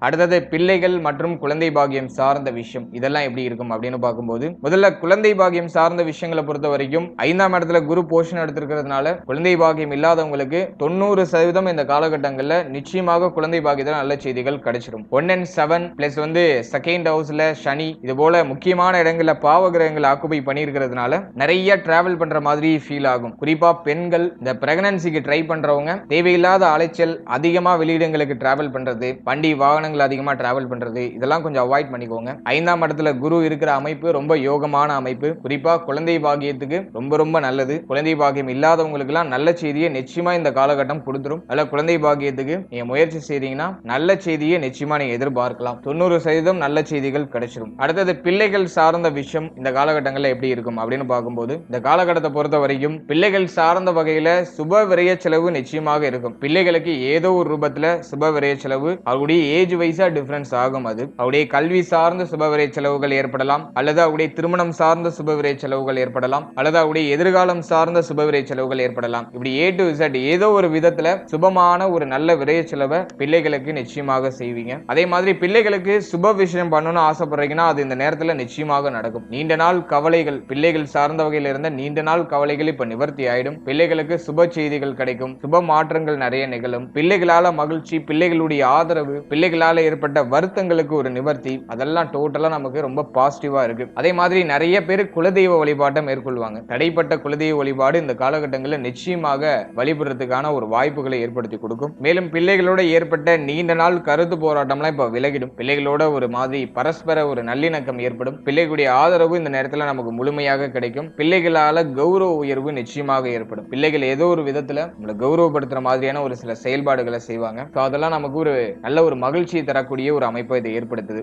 அடுத்தது பிள்ளைகள் மற்றும் குழந்தை பாகியம் சார்ந்த விஷயம். இதெல்லாம் எப்படி இருக்கும் அப்படின்னு பார்க்கும்போது முதல்ல குழந்தை பாக்கியம் சார்ந்த விஷயங்களை பொறுத்த வரைக்கும் ஐந்தாம் இடத்துல குரு போஷன் எடுத்திருக்கிறதுனால குழந்தை பாக்கியம் இல்லாதவங்களுக்கு தொண்ணூறு சதவீதம் இந்த காலகட்டங்களில் நிச்சயமாக குழந்தை பாகியத்தில் நல்ல செய்திகள் கிடைச்சிடும் ஒன் அண்ட் செவன் பிளஸ் வந்து செகண்ட் ஹவுஸ்ல சனி இது போல முக்கியமான இடங்களில் பாவ கிரகங்கள் ஆக்குபை பண்ணியிருக்கிறதுனால நிறைய டிராவல் பண்ற மாதிரி ஃபீல் ஆகும். குறிப்பா பெண்கள் இந்த பிரெக்னன்சிக்கு ட்ரை பண்றவங்க தேவையில்லாத அலைச்சல் அதிகமாக வெளியிடங்களுக்கு டிராவல் பண்றது வண்டி வாகனங்கள் அதிகமா டிராவல் பண்ணுறது இதெல்லாம் கொஞ்சம் அவாய்ட் பண்ணிக்கோங்க. ஐந்தாம் இடத்துல குரு இருக்கிற அமைப்பு ரொம்ப யோகமான அமைப்பு. குறிப்பாக குழந்தை பாகியத்துக்கு ரொம்ப ரொம்ப நல்லது. குழந்தை பாகியம் இல்லாதவங்களுக்குலாம் நல்ல செய்தியை நிச்சயமாக இந்த காலகட்டம் கொடுத்துரும். அதில் குழந்தை பாகியத்துக்கு நீங்கள் முயற்சி செய்தீங்கன்னா நல்ல செய்தியை நிச்சயமாக நீங்கள் எதிர்பார்க்கலாம். தொண்ணூறு சதவீதம் நல்ல செய்திகள் கிடைச்சிடும் அடுத்தது பிள்ளைகள் சார்ந்த விஷயம் இந்த காலகட்டங்களில் எப்படி இருக்கும் அப்படின்னு பார்க்கும்போது இந்த காலகட்டத்தை பொறுத்த வரைக்கும் பிள்ளைகள் சார்ந்த வகையில சுப விரைய செலவு நிச்சயமாக இருக்கும். பிள்ளைகளுக்கு ஏதோ ஒரு ரூபத்துல சுப விரைய செலவு அவருடைய ஏஜ் வைஸா டிஃபரன்ஸ் ஆகும் அது. அவருடைய கல்வி சார்ந்த சுபவிரை செலவுகள் ஏற்படலாம் அல்லது அவருடைய திருமணம் சார்ந்த சுபவிரை செலவுகள் ஏற்படலாம் அல்லது அவருடைய எதிர்காலம் சார்ந்த சுபவிரை செலவுகள் ஏற்படலாம். இப்படி ஏ டு இசட் ஏதோ ஒரு விதத்துல சுபமான ஒரு நல்ல விரைய செலவை பிள்ளைகளுக்கு நிச்சயமாக செய்வீங்க. அதே மாதிரி பிள்ளைகளுக்கு சுப விஷயம் பண்ணணும்னு ஆசைப்படுறீங்கன்னா அது இந்த நேரத்துல நிச்சயமாக நடக்கும். நீண்ட நாள் கவலைகள் பிள்ளைகள் சார்ந்த வகையில் இருந்த நீண்ட நாள் கவலைகள் இப்ப நிவர்த்தி ஆயிடும். பிள்ளைகளுக்கு சுப செய்திகள் கிடைக்கும். சுப மாற்றங்கள் நிறைய நிகழும். பிள்ளைகளால மகிழ்ச்சி பிள்ளைகளுடைய ஆதரவு பிள்ளைகளால் ஏற்பட்ட வருத்தங்களுக்கு ஒரு நிவர்த்தி. அதெல்லாம் டோட்டலா நமக்கு ரொம்ப பாசிட்டிவாக இருக்கு. அதே மாதிரி நிறைய பேர் குலதெய்வ வழிபாட்டை மேற்கொள்வாங்க. தடைப்பட்ட குலதெய்வ வழிபாடு இந்த காலகட்டங்களில் நிச்சயமாக வழிபடுறதுக்கான ஒரு வாய்ப்புகளை ஏற்படுத்தி கொடுக்கும். மேலும் பிள்ளைகளோட ஏற்பட்ட நீண்ட நாள் கருத்து போராட்டம்லாம் இப்போ விலகிடும். பிள்ளைகளோட ஒரு மாதிரி பரஸ்பர ஒரு நல்லிணக்கம் ஏற்படும். பிள்ளைகளுடைய ஆதரவு இந்த நேரத்தில் நமக்கு முழுமையாக கிடைக்கும். பிள்ளைகளால் கௌரவ உயர்வு நிச்சயமாக ஏற்படும். பிள்ளைகள் ஏதோ ஒரு விதத்தில் நம்மளை கௌரவப்படுத்துற மாதிரியான ஒரு சில செயல்பாடுகளை செய்வாங்க. ஸோ அதெல்லாம் நமக்கு ஒரு நல்ல ஒரு மகிழ்ச்சியை தரக்கூடிய ஒரு அமைப்பை இதை ஏற்படுத்துது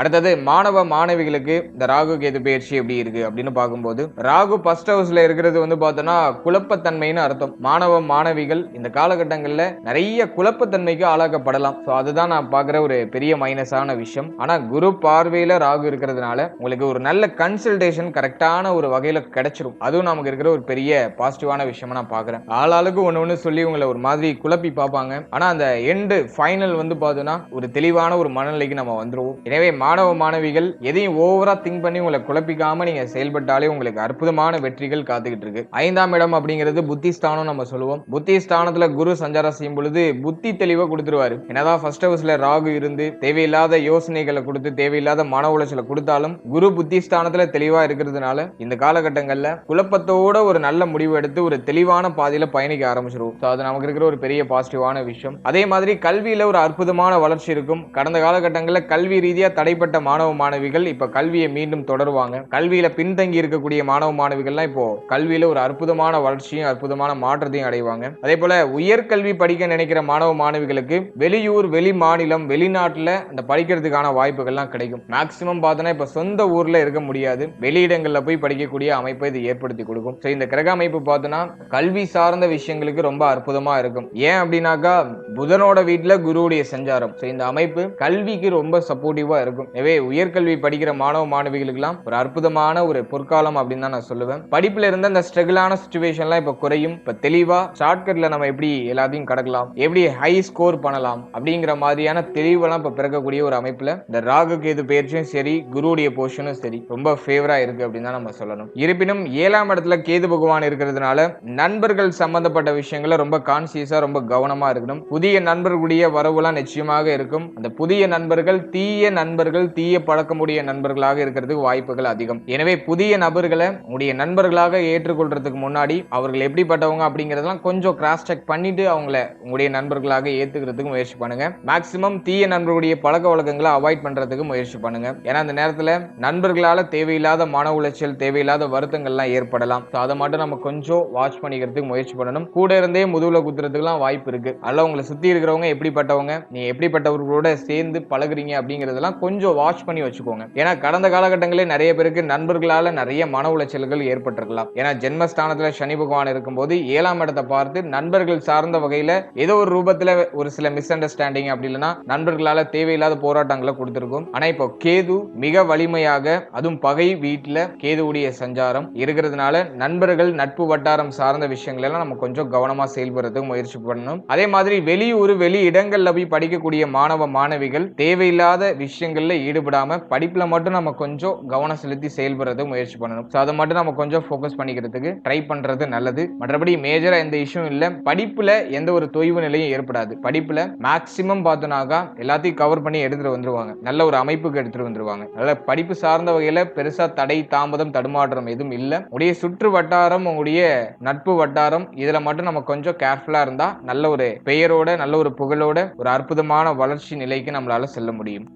அடுத்தது மாணவ மாணவிகளுக்கு இந்த ராகு கேது பயிற்சி எப்படி இருக்கு அப்படின்னு பார்க்கும்போது ராகு ஃபர்ஸ்ட் ஹவுஸ்ல இருக்கிறது வந்து பார்த்தோன்னா குழப்பத்தன்மைன்னு அர்த்தம். மாணவ மாணவிகள் இந்த காலகட்டங்களில் நிறைய குழப்பத்தன்மைக்கு ஆளாக்கப்படலாம். ஸோ அதுதான் நான் பார்க்குற ஒரு பெரிய மைனஸான விஷயம். ஆனால் குரு பார்வையில் ராகு இருக்கிறதுனால உங்களுக்கு ஒரு நல்ல கன்சல்டேஷன் கரெக்டான ஒரு வகையில் கிடைச்சிரும். அதுவும் நமக்கு இருக்கிற ஒரு பெரிய பாசிட்டிவான விஷயமா நான் பார்க்குறேன். ஆளாளுக்கு ஒன்று ஒன்று சொல்லி உங்களை ஒரு மாதிரி குழப்பி பார்ப்பாங்க. ஆனால் அந்த எண்டு ஃபைனல் வந்து பார்த்தோன்னா ஒரு தெளிவான ஒரு மனநிலைக்கு நம்ம வந்துடுவோம் எனவே மாணவ மாணவிகள் எதையும் ஓவரா திங்க் பண்ணி உங்களை குழப்பிக்காம நீங்க செயல்பட்டாலே உங்களுக்கு அற்புதமான வெற்றிகள் காத்துக்கிட்டு இருக்கு. ஐந்தாம் இடம் அப்படிங்கிறது புத்தி ஸ்தானம் நம்ம சொல்லுவோம். புத்தி ஸ்தானத்துல குரு சஞ்சாரம் செய்யும் பொழுது புத்தி தெளிவா கொடுத்துருவாரு. என்னதான் ஃபர்ஸ்ட் ஹவுஸ்ல ராகு இருந்து தேவையில்லாத யோசனைகளை கொடுத்து தேவையில்லாத மன உளைச்சலை கொடுத்தாலும் குரு புத்தி ஸ்தானத்துல தெளிவா இருக்கிறதுனால இந்த காலகட்டங்கள்ல குழப்பத்தோட ஒரு நல்ல முடிவு எடுத்து ஒரு தெளிவான பாதையில பயணிக்க ஆரம்பிச்சிருவோம். ஸோ அது நமக்கு இருக்கிற ஒரு பெரிய பாசிட்டிவான விஷயம். அதே மாதிரி கல்வியில ஒரு அற்புதமான வளர்ச்சி இருக்கும். கடந்த காலகட்டங்களில் கல்வி ரீதியா தடைப்பட்ட மாணவ மாணவிகள் இப்போ கல்வியை மீண்டும் தொடருவாங்க. கல்வியில் பின்தங்கி இருக்கக்கூடிய மாணவ மாணவிகள்லாம் இப்போ கல்வியில் ஒரு அற்புதமான வளர்ச்சியும் அற்புதமான மாற்றத்தையும் அடைவாங்க. அதே போல உயர்கல்வி படிக்க நினைக்கிற மாணவ மாணவிகளுக்கு வெளியூர் வெளி மாநிலம் வெளிநாட்டில் அந்த படிக்கிறதுக்கான வாய்ப்புகள்லாம் கிடைக்கும். மேக்சிமம் பார்த்தோன்னா இப்போ சொந்த ஊர்ல இருக்க முடியாது. வெளியிடங்களில் போய் படிக்கக்கூடிய அமைப்பை இது ஏற்படுத்தி கொடுக்கும். ஸோ இந்த கிரக அமைப்பு பார்த்தோன்னா கல்வி சார்ந்த விஷயங்களுக்கு ரொம்ப அற்புதமா இருக்கும். ஏன் அப்படின்னாக்கா புதனோட வீட்டில் குருவுடைய சஞ்சாரம். ஸோ இந்த அமைப்பு கல்விக்கு ரொம்ப சப்போர்ட்டிவாக இருக்கும். இருக்கும். எனவே உயர்கல்வி படிக்கிற மாணவ மாணவிகளுக்கெல்லாம் ஒரு அற்புதமான ஒரு பொற்காலம் அப்படின்னு தான் நான் சொல்லுவேன். படிப்புல இருந்த அந்த ஸ்ட்ரகிளான சுச்சுவேஷன்லாம் இப்போ குறையும். இப்போ தெளிவா ஷார்ட்கட்ல நம்ம எப்படி எல்லாத்தையும் கடக்கலாம்? எப்படி ஹை ஸ்கோர் பண்ணலாம்? அப்படிங்கிற மாதிரியான தெளிவெல்லாம் இப்போ பிறக்கக்கூடிய ஒரு அமைப்புல இந்த ராகு கேது பயிற்சியும் சரி குருவுடைய போர்ஷனும் சரி ரொம்ப ஃபேவரா இருக்கு அப்படின்னு தான் நம்ம சொல்லணும். இருப்பினும் ஏழாம் இடத்துல கேது பகவான் இருக்கிறதுனால நண்பர்கள் சம்பந்தப்பட்ட விஷயங்களை ரொம்ப கான்சியஸா ரொம்ப கவனமா இருக்கணும். புதிய நண்பர்களுடைய வரவுலாம் நிச்சயமாக இருக்கும். அந்த புதிய நண்பர்கள் தீய நண்பர்கள் தீய பழக்கமுடைய நண்பர்களாக இருக்கிறதுக்கு வாய்ப்புகள் அதிகம். எனவே புதிய நபர்களை உங்களுடைய நண்பர்களாக ஏற்றுக்கொள்றதுக்கு முன்னாடி அவர்கள் எப்படிப்பட்டவங்க அப்படிங்கறதெல்லாம் கொஞ்சம் கிராஸ் செக் பண்ணிட்டு அவங்கள உங்களுடைய நண்பர்களாக ஏத்துக்கிறதுக்கு முயற்சி பண்ணுங்க. மேக்சிமம் தீய நண்பர்களுடைய பழக்க வழக்கங்களை அவாய்ட் பண்றதுக்கு முயற்சி பண்ணுங்க. ஏன்னா அந்த நேரத்துல நண்பர்களால தேவையில்லாத மன உளைச்சல் தேவையில்லாத வருத்தங்கள்லாம் ஏற்படலாம். அதை மட்டும் நம்ம கொஞ்சம் வாட்ச் பண்ணிக்கிறதுக்கு முயற்சி பண்ணணும். கூட இருந்தே முதுகுல குத்துறதுக்குலாம் வாய்ப்பு இருக்கு. அதெல்லாம் உங்களை சுத்தி இருக்கிறவங்க எப்படிப்பட்டவங்க நீ எப்படிப்பட்டவர்களோட சேர்ந்து பழகுறீங்க அப்படிங்கறதெல்லாம் கொஞ்சம் வாட்ச் பண்ணி வச்சுக்கோங்க. ஏன்னா கடந்த காலகட்டங்களில் நிறைய பேருக்கு நண்பர்களால நிறைய மன உளைச்சல்கள் ஏற்பட்டிருக்கலாம். ஏன்னா ஜென்மஸ்தானத்துல சனி பகவான் இருக்கும்போது ஏழாம் இடத்தை பார்த்து நண்பர்கள் சார்ந்த வகையில ஏதோ ஒரு ரூபத்துல ஒரு சில மிஸ் அண்டர்ஸ்டாண்டிங் அப்படி இல்லைன்னா நண்பர்களால தேவையில்லாத போராட்டங்களை கொடுத்திருக்கும். ஆனா இப்போ கேது மிக வலிமையாக அதுவும் பகை வீட்டுல கேதுவுடைய சஞ்சாரம் இருக்கிறதுனால நண்பர்கள் நட்பு வட்டாரம் சார்ந்த விஷயங்கள் எல்லாம் நம்ம கொஞ்சம் கவனமா செயல்படுறதுக்கு முயற்சி பண்ணணும். அதே மாதிரி வெளியூர் வெளி இடங்கள்ல போய் படிக்கக்கூடிய மாணவ மாணவிகள் தேவையில்லாத விஷயங்கள்ல ஈடுபடாம படிப்பில் மட்டும் நம்ம கொஞ்சம் கவனம் செலுத்தி செயல்படுறதுக்கு முயற்சி பண்ணணும். ஸோ அதை மட்டும் நம்ம கொஞ்சம் ஃபோக்கஸ் பண்ணிக்கிறதுக்கு ட்ரை பண்றது நல்லது. மற்றபடி மேஜராக எந்த இஷ்யூ இல்லை. படிப்பில் எந்த ஒரு தொய்வு நிலையும் ஏற்படாது. படிப்பில் மேக்சிமம் பார்த்தோனாக்கா எல்லாத்தையும் கவர் பண்ணி எடுத்துட்டு வந்துருவாங்க. நல்ல ஒரு அமைப்புக்கு எடுத்துட்டு வந்துருவாங்க. அதனால் படிப்பு சார்ந்த வகையில் பெருசா தடை தாமதம் தடுமாற்றம் எதுவும் இல்லை. உடைய சுற்று வட்டாரம் உங்களுடைய நட்பு வட்டாரம் இதுல மட்டும் நம்ம கொஞ்சம் கேர்ஃபுல்லா இருந்தால் நல்ல ஒரு பெயரோட நல்ல ஒரு புகழோட ஒரு அற்புதமான வளர்ச்சி நிலைக்கு நம்மளால செல்ல முடியும்.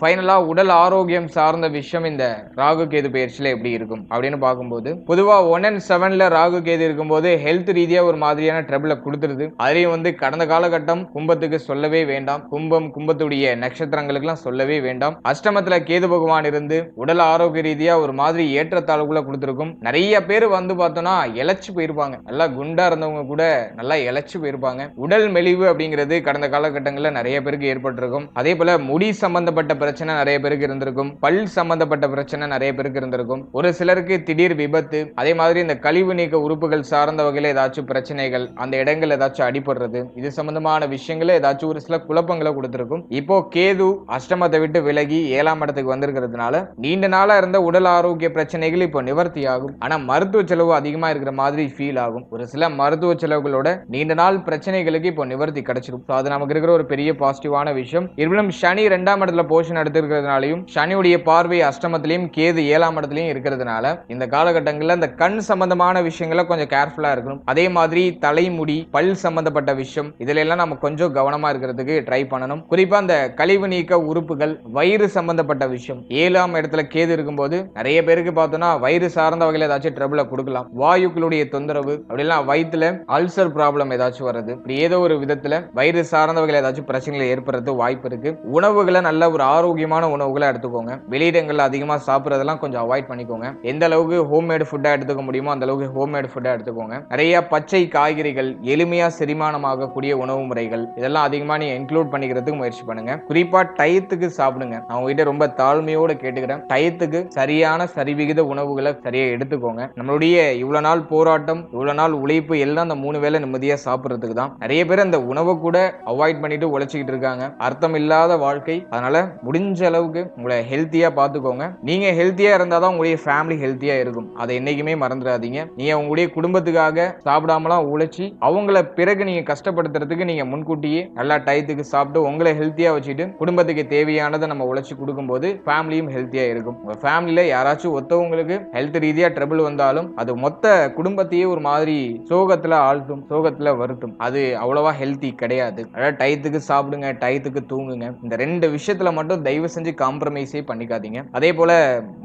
ஃபைனலாக உடல் ஆரோக்கியம் சார்ந்த விஷயம் இந்த ராகு கேது பயிற்சியில் எப்படி இருக்கும் அப்படின்னு பார்க்கும்போது பொதுவாக ஒன் அண்ட் செவனில் ராகு கேது இருக்கும்போது ஹெல்த் ரீதியாக ஒரு மாதிரியான ட்ரபிளை கொடுத்துருது. அதையும் வந்து கடந்த காலகட்டம் கும்பத்துக்கு சொல்லவே வேண்டாம். கும்பம் கும்பத்துடைய நட்சத்திரங்களுக்குலாம் சொல்லவே வேண்டாம். அஷ்டமத்தில் கேது பகவான் இருந்து உடல் ஆரோக்கிய ரீதியாக ஒரு மாதிரி ஏற்றத்தாழ்வுகளை கொடுத்துருக்கும். நிறைய பேர் வந்து பார்த்தோன்னா இழைச்சி போயிருப்பாங்க. நல்லா குண்டா இருந்தவங்க கூட நல்லா இழைச்சி போயிருப்பாங்க. உடல் மெலிவு அப்படிங்கிறது கடந்த காலகட்டங்களில் நிறைய பேருக்கு ஏற்பட்டிருக்கும். அதே போல் முடி சம்பந்தப்பட்ட பிரச்சனை நிறைய பேருக்கு இருந்திருக்கும். பல் சம்பந்தப்பட்ட பிரச்சனை நிறைய பேருக்கு இருந்திருக்கும். ஒரு சிலருக்கு திடீர் விபத்து அதே மாதிரி இந்த கழிவு நீக்க உறுப்புகள் சார்ந்த வகையில் ஏதாச்சும் பிரச்சனைகள் அந்த இடங்கள் ஏதாச்சும் அடிபடுறது இது சம்பந்தமான விஷயங்கள ஏதாச்சும் ஒரு சில குழப்பங்களை கொடுத்துருக்கும். இப்போ கேது அஷ்டமத்தை விட்டு விலகி ஏழாம் இடத்துக்கு வந்திருக்கிறதுனால நீண்ட நாளா இருந்த உடல் ஆரோக்கிய பிரச்சனைகள் இப்போ நிவர்த்தி ஆகும். ஆனா மருத்துவ செலவு அதிகமா இருக்கிற மாதிரி ஃபீல் ஆகும். ஒரு சில மருத்துவ செலவுகளோட நீண்ட நாள் பிரச்சனைகளுக்கு இப்போ நிவர்த்தி கிடைச்சிடும். அது நமக்கு இருக்கிற ஒரு பெரிய பாசிட்டிவான விஷயம். இருப்பினும் சனி ரெண்டாம் இடத்துல போர்ஷன் சனியுடைய பார்வை அஷ்டமத்திலையும் கேது ஏழாம் இடத்துலையும் இருக்கிறதுனால இந்த காலகட்டங்களில் இந்த கண் சம்பந்தமான விஷயங்களை கொஞ்சம் கேர்ஃபுல்லா இருக்கணும். அதே மாதிரி தலைமுடி பல் சம்பந்தப்பட்ட விஷயம் இதுல எல்லாம் நம்ம கொஞ்சம் கவனமா இருக்கிறதுக்கு ட்ரை பண்ணணும். குறிப்பா அந்த கழிவு நீக்க உறுப்புகள் வயிறு சம்பந்தப்பட்ட விஷயம். ஏழாம் இடத்துல கேது இருக்கும்போது நிறைய பேருக்கு பார்த்தோம்னா வயிறு சார்ந்த வகையில் ஏதாச்சும் ட்ரபிள கொடுக்கலாம். வாயுக்களுடைய தொந்தரவு அப்படிலாம் வயிற்றுல அல்சர் ப்ராப்ளம் ஏதாச்சும் வருது இப்படி ஏதோ ஒரு விதத்துல வயிறு சார்ந்த வகையில் ஏதாச்சும் பிரச்சனைகள் ஏற்படுறது வாய்ப்பு இருக்கு. உணவுகளை நல்ல ஒரு ஆரோக்கியமான உணவுகளை எடுத்துக்கோங்க. வெளியிடங்கள்ல அதிகமா சாப்பிட்றதெல்லாம் கொஞ்சம் அவாய்ட் பண்ணிக்கோங்க. எந்த அளவுக்கு ஹோம்மேடு ஃபுட்டா எடுத்துக்க முடியுமோ அந்த அளவுக்கு ஹோம்மேடு ஃபுட்டாக எடுத்துக்கோங்க. நிறைய பச்சை காய்கறிகள் எளிமையா செரிமானமாகக்கூடிய உணவு முறைகள் இதெல்லாம் அதிகமாக நீ இன்க்ளூட் பண்ணிக்கிறதுக்கு முயற்சி பண்ணுங்க. குறிப்பாக டயத்துக்கு சாப்பிடுங்க. அவங்க கிட்ட ரொம்ப தாழ்மையோட கேட்டுக்கிறேன். டயத்துக்கு சரியான சரிவிகித உணவுகளை சரியாக எடுத்துக்கோங்க. நம்மளுடைய இவ்வளோ நாள் போராட்டம் இவ்வளோ நாள் உழைப்பு எல்லாம் அந்த மூணு வேளை நிம்மதியாக சாப்பிட்றதுக்கு தான். நிறைய பேர் அந்த உணவை கூட அவாய்ட் பண்ணிட்டு உழைச்சிக்கிட்டு இருக்காங்க. அர்த்தம் இல்லாத வாழ்க்கை. அதனால முடி முடிஞ்ச அளவுக்கு உங்களை ஹெல்த்தியாக பார்த்துக்கோங்க. நீங்கள் ஹெல்த்தியாக இருந்தால் தான் உங்களுடைய ஃபேமிலி ஹெல்த்தியாக இருக்கும். அதை என்றைக்குமே மறந்துடாதீங்க. நீங்கள் உங்களுடைய குடும்பத்துக்காக சாப்பிடாமலாம் உழைச்சி அவங்கள பிறகு நீங்கள் கஷ்டப்படுத்துறதுக்கு நீங்கள் முன்கூட்டியே நல்லா டயத்துக்கு சாப்பிட்டு உங்களை ஹெல்த்தியாக வச்சுட்டு குடும்பத்துக்கு தேவையானதை நம்ம உழைச்சி கொடுக்கும்போது ஃபேமிலியும் ஹெல்த்தியாக இருக்கும். உங்கள் ஃபேமிலியில் யாராச்சும் ஒத்தவங்களுக்கு ஹெல்த் ரீதியாக ட்ரபிள் வந்தாலும் அது மொத்த குடும்பத்தையே ஒரு மாதிரி சோகத்தில் ஆழ்த்தும் சோகத்தில் வருத்தும். அது அவ்வளோவா ஹெல்த்தி கிடையாது. அதாவது டயத்துக்கு சாப்பிடுங்க டயத்துக்கு தூங்குங்க. இந்த ரெண்டு விஷயத்தில் மட்டும் தயவு செஞ்சு காம்ப்ரமைஸே பண்ணிக்காதீங்க. அதே போல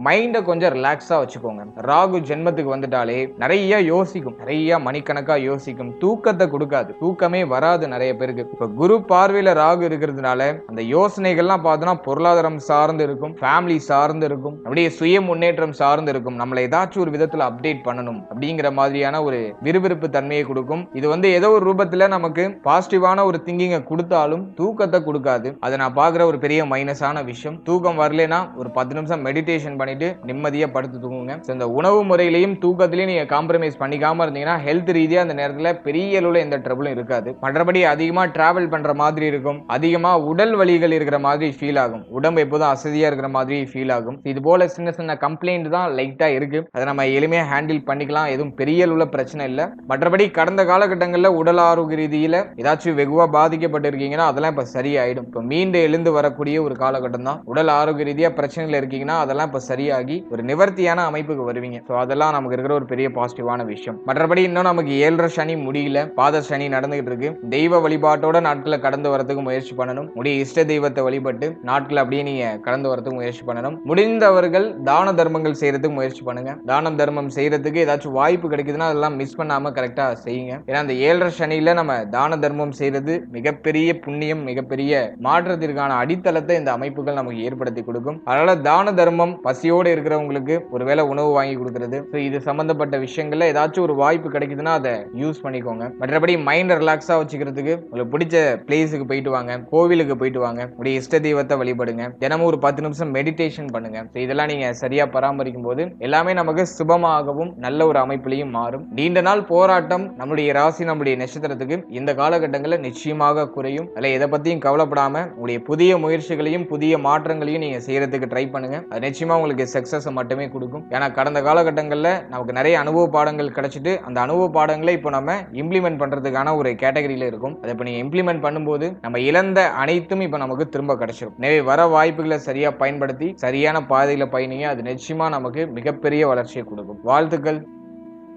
மைண்டை கொஞ்சம் ரிலாக்ஸா வச்சுக்கோங்க. ராகு ஜென்மத்துக்கு வந்துட்டாலே நிறைய யோசிக்கும். நிறைய மணிக்கணக்கா யோசிக்கும். தூக்கத்தை கொடுக்காது. தூக்கமே வராது நிறைய பேருக்கு. இப்ப குரு பார்வையில ராகு இருக்கிறதுனால அந்த யோசனைகள்லாம் பார்த்தோம்னா பொருளாதாரம் சார்ந்து இருக்கும் ஃபேமிலி சார்ந்து இருக்கும் அப்படியே சுய முன்னேற்றம் சார்ந்து இருக்கும். நம்மளை ஏதாச்சும் ஒரு விதத்துல அப்டேட் பண்ணணும் அப்படிங்கிற மாதிரியான ஒரு விறுவிறுப்பு தன்மையை கொடுக்கும். இது வந்து ஏதோ ஒரு ரூபத்துல நமக்கு பாசிட்டிவான ஒரு திங்கிங்கை கொடுத்தாலும் தூக்கத்தை கொடுக்காது. அதை நான் பாக்குற ஒரு பெரிய மைனஸான விஷயம். தூக்கம் வரலனா ஒரு பத்து நிமிஷம் மெடிடேஷன் பண்ணிட்டு நிம்மதியா படுத்து தூங்குங்க. இந்த உணவு முறையிலையும் தூக்கத்திலையும் நீங்க காம்ப்ரமைஸ் பண்ணிக்காம இருந்தீங்கன்னா ஹெல்த் ரீதியா அந்த நேரத்தில் பெரிய அளவில் எந்த ட்ரபிளும் இருக்காது. மற்றபடி அதிகமாக டிராவல் பண்ற மாதிரி இருக்கும். அதிகமாக உடல் வலிகள் இருக்கிற மாதிரி ஃபீல் ஆகும். உடம்பு எப்போதும் அசதியா இருக்கிற மாதிரி ஃபீல் ஆகும். இது போல சின்ன சின்ன கம்ப்ளைண்ட் தான் லைட்டா இருக்கு. அதை நம்ம எளிமையாக ஹேண்டில் பண்ணிக்கலாம். எதுவும் பெரிய அளவில் பிரச்சனை இல்லை. மற்றபடி கடந்த காலகட்டங்களில் உடல் ஆரோக்கிய ரீதியில் ஏதாச்சும் வெகுவாக பாதிக்கப்பட்டிருக்கீங்கன்னா அதெல்லாம் இப்போ சரியாயிடும். இப்போ மீண்டு எழுந்து வரக்கூடிய ஒரு காலகட்டம் தான் உடல் ஆரோக்கிய ரீதியா பிரச்சனைகள் இருக்கீங்கன்னா அதெல்லாம் இப்போ சரியாகி ஒரு நிவர்த்தியான அமைப்புக்கு வருவீங்க. ஸோ அதெல்லாம் நமக்கு இருக்கிற ஒரு பெரிய பாசிட்டிவான விஷயம். மற்றபடி இன்னும் நமக்கு ஏழரை சனி முடியல பாத சனி நடந்துகிட்டு இருக்கு. தெய்வ வழிபாட்டோட நாட்களை கடந்து வரதுக்கு முயற்சி பண்ணணும். முடிய இஷ்ட தெய்வத்தை வழிபட்டு நாட்களை அப்படியே நீங்க கடந்து வரதுக்கு முயற்சி பண்ணணும். முடிந்தவர்கள் தான தர்மங்கள் செய்யறதுக்கு முயற்சி பண்ணுங்க. தானம் தர்மம் செய்யறதுக்கு ஏதாச்சும் வாய்ப்பு கிடைக்குதுன்னா அதெல்லாம் மிஸ் பண்ணாம கரெக்டா செய்யுங்க. ஏன்னா அந்த ஏழரை சனியில நம்ம தான தர்மம் செய்யறது மிகப்பெரிய புண்ணியம் மிகப்பெரிய மாற்றத்திற்கான அடித்தளத்தை இந்த அமைப்புகள் நமக்கு ஏற்படுத்தி கொடுக்கும். அதனால தான தர்மம் பசியோடு இருக்கிறவங்களுக்கு ஒருவேளை உணவு வாங்கி கொடுக்கறது. ஸோ இது சம்பந்தப்பட்ட விஷயங்கள்ல ஏதாச்சும் ஒரு வாய்ப்பு கிடைக்குதுன்னா அதை யூஸ் பண்ணிக்கோங்க. மற்றபடி மைண்ட் ரிலாக்ஸா வச்சுக்கிறதுக்கு உங்களுக்கு பிடிச்ச பிளேஸுக்கு போயிட்டு வாங்க. கோவிலுக்கு போயிட்டு வாங்க. உடைய இஷ்ட தெய்வத்தை வழிபடுங்க. தினமும் ஒரு பத்து நிமிஷம் மெடிடேஷன் பண்ணுங்க. இதெல்லாம் நீங்க சரியா பராமரிக்கும் போது எல்லாமே நமக்கு சுபமாகவும் நல்ல ஒரு அமைப்பிலையும் மாறும். நீண்ட நாள் போராட்டம் நம்முடைய ராசி நம்முடைய நட்சத்திரத்துக்கு இந்த காலகட்டங்களில் நிச்சயமாக குறையும். அதில் எதை பத்தியும் கவலைப்படாம உங்களுடைய புதிய முயற்சிகளையும் புதிய மாற்றங்களையும் நீங்கள் செய்கிறதுக்கு ட்ரை பண்ணுங்கள் அது நிச்சயமாக உங்களுக்கு சக்ஸஸை மட்டுமே கொடுக்கும். ஏன்னா கடந்த காலகட்டங்களில் நமக்கு நிறைய அனுபவ பாடங்கள் கிடைச்சிட்டு அந்த அனுபவ பாடங்களை இப்போ நம்ம இம்ப்ளிமெண்ட் பண்ணுறதுக்கான ஒரு கேட்டகரியில் இருக்கும். அதை இப்போ நீங்கள் இம்ப்ளிமெண்ட் பண்ணும்போது நம்ம இழந்த அனைத்தும் இப்போ நமக்கு திரும்ப கிடைச்சிடும் எனவே வர வாய்ப்புகளை சரியாக பயன்படுத்தி சரியான பாதையில் பயணிங்க. அது நிச்சயமாக நமக்கு மிகப்பெரிய வளர்ச்சியை கொடுக்கும். வாழ்த்துக்கள்.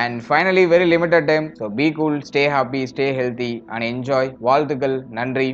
And finally very limited time so be cool stay happy stay healthy and enjoy வாழ்த்துக்கள் நன்றி.